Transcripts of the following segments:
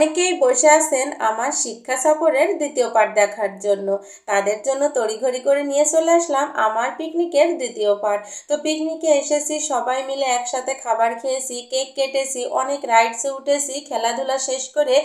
অনেকেই বসে আছেন আমার শিক্ষা সফরের দ্বিতীয় পার্ট দেখার জন্য। তাদের জন্য তড়িঘড়ি করে নিয়ে চলে আসলাম আমার পিকনিকের দ্বিতীয় পার্ট তো পিকনিকে এসেছি, সবাই মিলে একসাথে খাবার খেয়েছি, কেক কেটেছি, অনেক রাইডসে উঠেছি, খেলাধুলা শেষ করে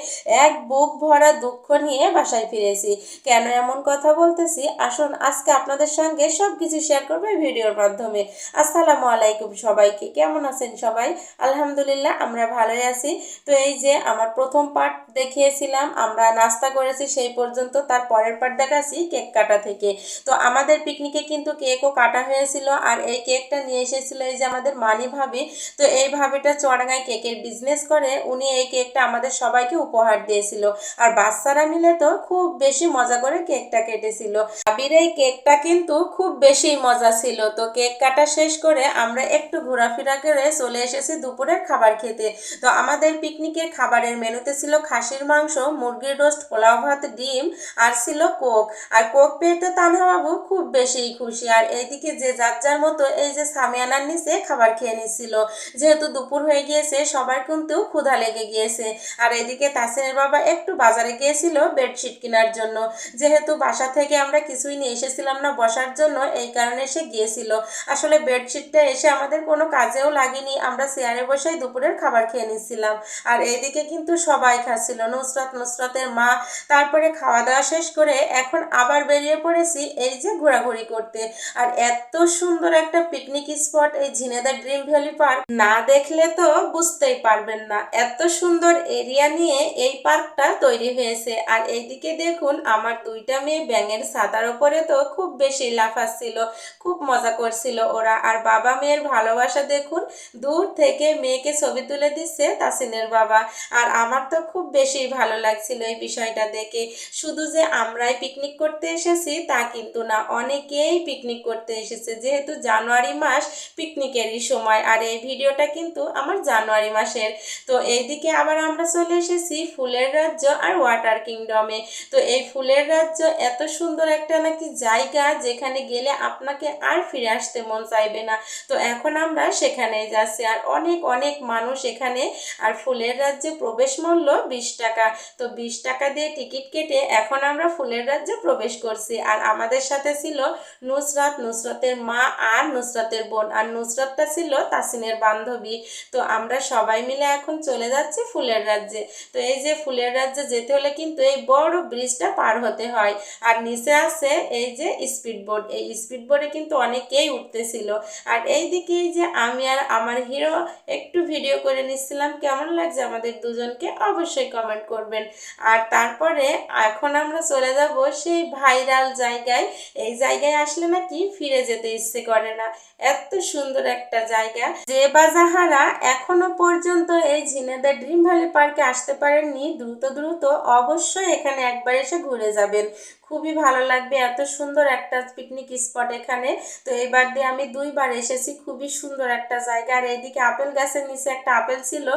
এক বুক ভরা দুঃখ নিয়ে বাসায় ফিরেছি। কেন এমন কথা বলতেছি? আসুন, আজকে আপনাদের সঙ্গে সব কিছু শেয়ার করব ভিডিওর মাধ্যমে। আসসালামু আলাইকুম সবাইকে, কেমন আছেন সবাই? আলহামদুলিল্লাহ, আমরা ভালোই আছি। তো এই যে আমার প্রথম পার্ট দেখিয়েছিলাম, আমরা নাস্তা করেছি সেই পর্যন্ত, তার পরের পার্ট দেখাচ্ছি কেক কাটা থেকে। তো আমাদের পিকনিকে কিন্তু কেকও কাটা হয়েছিল আর এই কেকটা নিয়ে এসেছিল এই যে আমাদের মানি ভাবি। তো এই ভাবিটা চড়াঙ্গায় কেকের বিজনেস করে, উনি এই কেকটা আমাদের সবাইকে উপহার দিয়েছিল। আর বাচ্চারা মিলে তো খুব বেশি মজা করে কেকটা কেটেছিল। ভাবির এই কেকটা কিন্তু খুব বেশি মজা ছিল। তো কেক কাটা শেষ করে আমরা একটু ঘোরাফেরা করে চলে এসেছি দুপুরের খাবার খেতে। তো আমাদের পিকনিকের খাবারের মেনুতে ছিল খাসির মাংস, মুরগির রোস্ট, পোলাও ভাত, ডিম আর ছিল কোক। আর কোক পেয়ে তো তানহা বাবু খুব বেশি খুশি। আর এইদিকে যে যার যার মতো এই যে সামিয়ানার নিচে খাবার খেয়ে নিচ্ছিল যেহেতু দুপুর হয়ে গিয়েছে, সবার কিন্তু ক্ষুধা লেগে গিয়েছে। আর এদিকে তাসিনের বাবা একটু বাজারে গিয়েছিল বেডশিট কেনার জন্য। যেহেতু বাসা থেকে আমরা কিছুই নিয়ে এসেছিলাম না বসার জন্য, এই কারণে সে গিয়েছিল। আসলে বেডশিটটা এসে আমাদের কোনো কাজেও লাগেনি। আমরা চেয়ারে বসেই দুপুরের খাবার খেয়ে নিচ্ছিলাম আর এইদিকে কিন্তু সবাই খাচ্ছিল নুসরাত নুসরাতের মা। তারপরে খাওয়া দাওয়া শেষ করে এখন আবার বেরিয়ে পড়েছি এই যে ঘোরাঘুরি করতে। আর এত সুন্দর একটা পিকনিক স্পট এই ঝিনেদা ড্রিম ভ্যালি পার্ক না দেখলে তো বুঝতেই পারবেন না, এত সুন্দর এরিয়া নিয়ে এই পার্কটা তৈরি হয়েছে। আর এইদিকে দেখুন, আমার দুইটা মেয়ে ব্যাঙের ছাতার ওপরে তো খুব বেশি লাফাচ্ছিল, খুব মজা করছিল ওরা। আর বাবা মেয়ের ভালোবাসা দেখুন, দূর থেকে মেয়েকে ছবি তুলে দিচ্ছে তাসিনের বাবা। আর আমার তো খুব বেশি ভালো লাগছিল এই বিষয়টা দেখে। শুধু যে আমরাই পিকনিক করতে এসেছি, তা কিন্তু না, অনেকেই পিকনিক করতে এসেছে। যেহেতু জানুয়ারি মাস পিকনিকেরই সময়, আর এই ভিডিওটা কিন্তু আমার জানুয়ারি মাসের। তো এইদিকে আবার আমরা চলে এসেছি ফুলের রাজ্য আর ওয়াটার কিংডমে তো এই ফুলের রাজ্য এত সুন্দর একটা নাকি জায়গা, যেখানে গেলে আপনাকে আর ফিরে আসতে মন চাইবে না। তো এখন আমরা সেখানেই যাচ্ছি, আর অনেক অনেক মানুষ এখানে। আর ফুলের রাজ্যে প্রবেশ মূল্য বিশ টাকা। তো বিশ টাকা দিয়ে টিকিট কেটে এখন আমরা ফুলের রাজ্যে প্রবেশ করছি। আর আমাদের সাথে ছিল নুসরাত, নুসরাতের মা আর নুসরাতের বোন। আর নুসরাতটা ছিল তাসিনের বান্ধবী। তো আমরা সবাই মিলে এখন চলে যাচ্ছি ফুলের রাজ্যে। তো এই যে ফুলের রাজ্যে যেতে হলে কিন্তু এই বড় ব্রিজটা পার হতে হয়। আর নিচে আছে এই যে স্পিড বোট। এই স্পিড বোটে কিন্তু অনেকেই উঠতেছিল। আর এই দিকে যে আমি আর আমার হিরো, একটু ভিডিও করে নিচ্ছিলাম। কেমন লাগছে আমাদের দুজনকে? অবশ্যই কমেন্ট করবেন। আর তারপরে এখন আমরা চলে যাব সেই ভাইরাল জায়গায়। এই জায়গায় আসলে নাকি ফিরে যেতে ইচ্ছে করে না। এত সুন্দর একটা জায়গা। যে বা যাহারা এখনও পর্যন্ত এই ঝিনেদা ড্রিম ভ্যালি পার্কে আসতে পারেননি, দ্রুত দ্রুত অবশ্যই এখানে একবার এসে ঘুরে যাবেন। খুবই ভালো লাগবে। এত সুন্দর একটা পিকনিক স্পট এখানে। তো এবার দিয়ে আমি দুইবার এসেছি। খুবই সুন্দর একটা জায়গা। আর এইদিকে আপেল গাছের নিচে একটা আপেল ছিল।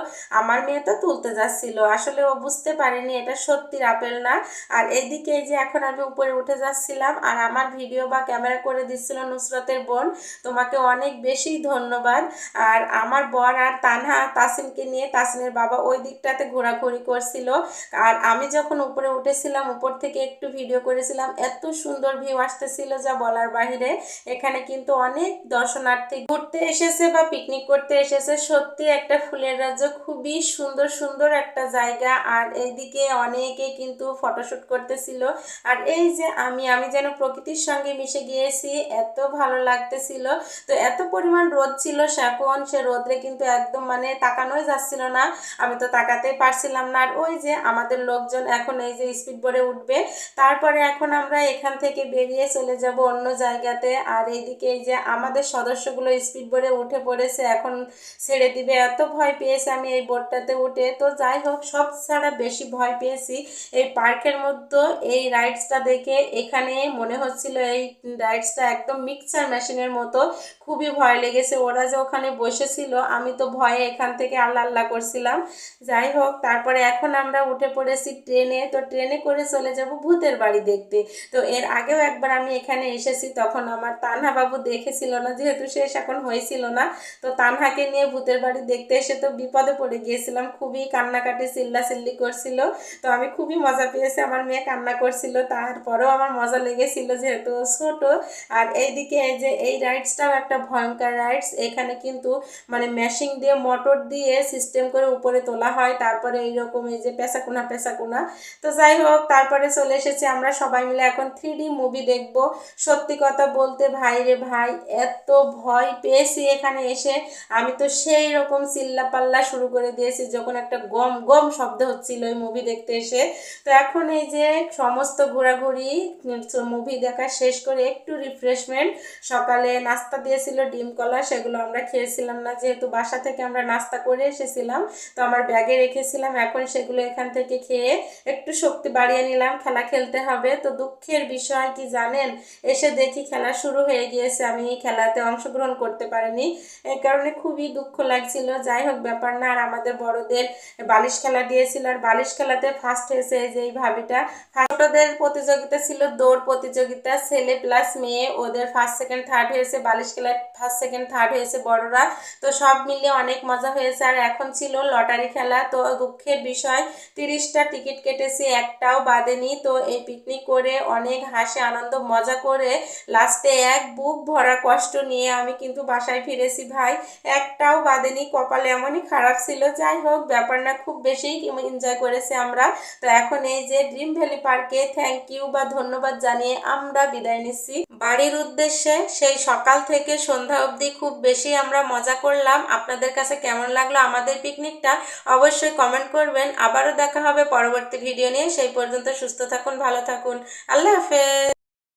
আমার মেয়ে তো তুলতে যাচ্ছিল। আসলে ও বুঝতে পারেনি এটা সত্যির আপেল না। আর এইদিকে এই যে এখন আমি উপরে উঠে যাচ্ছিলাম। আর আমার ভিডিও বা ক্যামেরা করে দিচ্ছিল নুসরতের বোন। তোমাকে অনেক বেশি ধন্যবাদ। আর আমার বর আর তানহা, তাসিনকে নিয়ে তাসিনের বাবা ওই দিকটাতে ঘোরাঘুরি করছিল। আর আমি যখন উপরে উঠেছিলাম, উপর থেকে একটু ভিডিও করেছিলাম এত সুন্দর ভিউ আসতেছিল যা বলার বাহিরে। এখানে কিন্তু অনেক দর্শনার্থী ঘুরতে এসেছে বা পিকনিক করতে এসেছে। সত্যি একটা ফুলের রাজ্য, খুবই সুন্দর সুন্দর একটা জায়গা। আর এইদিকে অনেকে কিন্তু ফটোশুট করতেছিল। আর এই যে আমি আমি যেন প্রকৃতির সঙ্গে মিশে গিয়েছি, এত ভালো লাগতেছিল। তো এত পরিমাণ রোদ ছিল সেখন সে রোদরে কিন্তু একদম মানে তাকানোই যাচ্ছিল না। আমি তো তাকাতেই পারছিলাম না। আর ওই যে আমাদের লোকজন এখন এই যে স্পিড বোর্ডে উঠবে, তারপরে এখন আমরা এখান থেকে বেরিয়ে চলে যাব অন্য জায়গাতে। আর এইদিকে এই যে আমাদের সদস্যগুলো স্পিড বোর্ডে উঠে পড়েছে, এখন ছেড়ে দিবে। এত ভয় পেয়েছে আমি এই বোর্ডটাতে উঠে। তো যাই হোক, সব ছাড়া বেশি ভয় পেয়েছি। এই পার্কের মধ্যে, এই রাইডসটা দেখে এখানে মনে হচ্ছিল এই রাইডসটা একদম মিক্সার মেশিনের মতো। খুবই ভয় লেগেছে। ওরা যে ওখানে বসেছিল, আমি তো ভয়ে এখান থেকে আল্লাহ আল্লাহ করছিলাম। যাই হোক, তারপরে এখন আমরা উঠে পড়েছি ট্রেনে তো ট্রেনে করে চলে যাব ভূতের বাড়ি দেখতে। দেখতে। তো এর আগেও একবার আমি এখানে এসেছি, তখন আমার তানহা বাবু দেখেছিল না, যেহেতু শেষ এখন হয়েছিল না, তো তানহাকে নিয়ে ভূতের বাড়ি দেখতে এসে তো বিপদে পড়ে গিয়েছিলাম, খুবই কান্নাকাটি চিল্লা চিল্লি করছিল। তো আমি খুবই মজা পেয়েছি, আমার মেয়ে কান্না করছিল, তারপরেও আমার মজা লেগেছিল, যেহেতু ছোট। আর এইদিকে এই যে, এই রাইডসটাও একটা ভয়ঙ্কর রাইডস এখানে কিন্তু মানে মেশিং দিয়ে মোটর দিয়ে সিস্টেম করে উপরে তোলা হয়, তারপরে এইরকম এই যে পেঁচাকুনা পেঁচাকুনা। তো যাই হোক, তারপরে চলে এসেছি আমরা সবাই মিলে এখন থ্রি মুভি দেখব। সত্যি কথা বলতে ভাই রে ভাই, এত ভয় পেয়েছি এখানে এসে। আমি তো সেই রকম চিল্লা পাল্লা শুরু করে দিয়েছি যখন একটা গম গম শব্দ হচ্ছিল ওই মুভি দেখতে এসে। তো এখন এই যে সমস্ত ঘোরাঘুরি মুভি দেখা শেষ করে একটু রিফ্রেশমেন্ট সকালে নাস্তা দিয়েছিল ডিম কলা, সেগুলো আমরা খেয়েছিলাম না, যেহেতু বাসা থেকে আমরা নাস্তা করে এসেছিলাম, তো আমার ব্যাগে রেখেছিলাম, এখন সেগুলো এখান থেকে খেয়ে একটু শক্তি বাড়িয়ে নিলাম, খেলা খেলতে হবে তো দুঃখের বিষয়, কি জানেন? এসে দেখি খেলা শুরু হয়ে গিয়েছে। আমি এই খেলাতে অংশগ্রহণ করতে পারিনি। এই কারণে খুবই দুঃখ লাগছিল। যাই হোক, ব্যাপার না। আর আমাদের বড়দের বালিশ খেলা দিয়েছিল। আর বালিশ খেলাতে ফার্স্ট হয়েছে যে এই ভাবিটা। ছোটদের প্রতিযোগিতা ছিল দৌড় প্রতিযোগিতা। ছেলে প্লাস মেয়ে, ওদের ফার্স্ট সেকেন্ড থার্ড হয়েছে। বালিশ খেলায় ফার্স্ট সেকেন্ড থার্ড হয়েছে বড়রা। তো সব মিলিয়ে অনেক মজা হয়েছে। আর এখন ছিল লটারি খেলা। তো দুঃখের বিষয়, তিরিশটা টিকিট কেটেছি। একটাও বাদেনি। তো এই পিকনিক করে, অনেক হাসি, আনন্দ, মজা করে লাস্টে এক বুক ভরা কষ্ট নিয়ে আমি কিন্তু বাসায় ফিরেছি ভাই। একটাও বাদেনি, কপালে এমনই খারাপ ছিল। যাই হোক ব্যাপার না খুব বেশি এনজয় করেছি আমরা। তো এখন এই যে ড্রিম ভ্যালি পার্কে থ্যাংক ইউ বা ধন্যবাদ জানিয়ে আমরা বিদায় নিচ্ছি। বাড়ির উদ্দেশ্যে সেই সকাল থেকে সন্ধ্যা অবধি খুব বেশি আমরা মজা করলাম। আপনাদের কাছে কেমন লাগল আমাদের পিকনিকটা অবশ্যই কমেন্ট করবেন। আবারও দেখা হবে পরবর্তী ভিডিও নিয়ে। সেই পর্যন্ত সুস্থ থাকুন, ভালো থাকুন। আল্লাহ হাফেজ।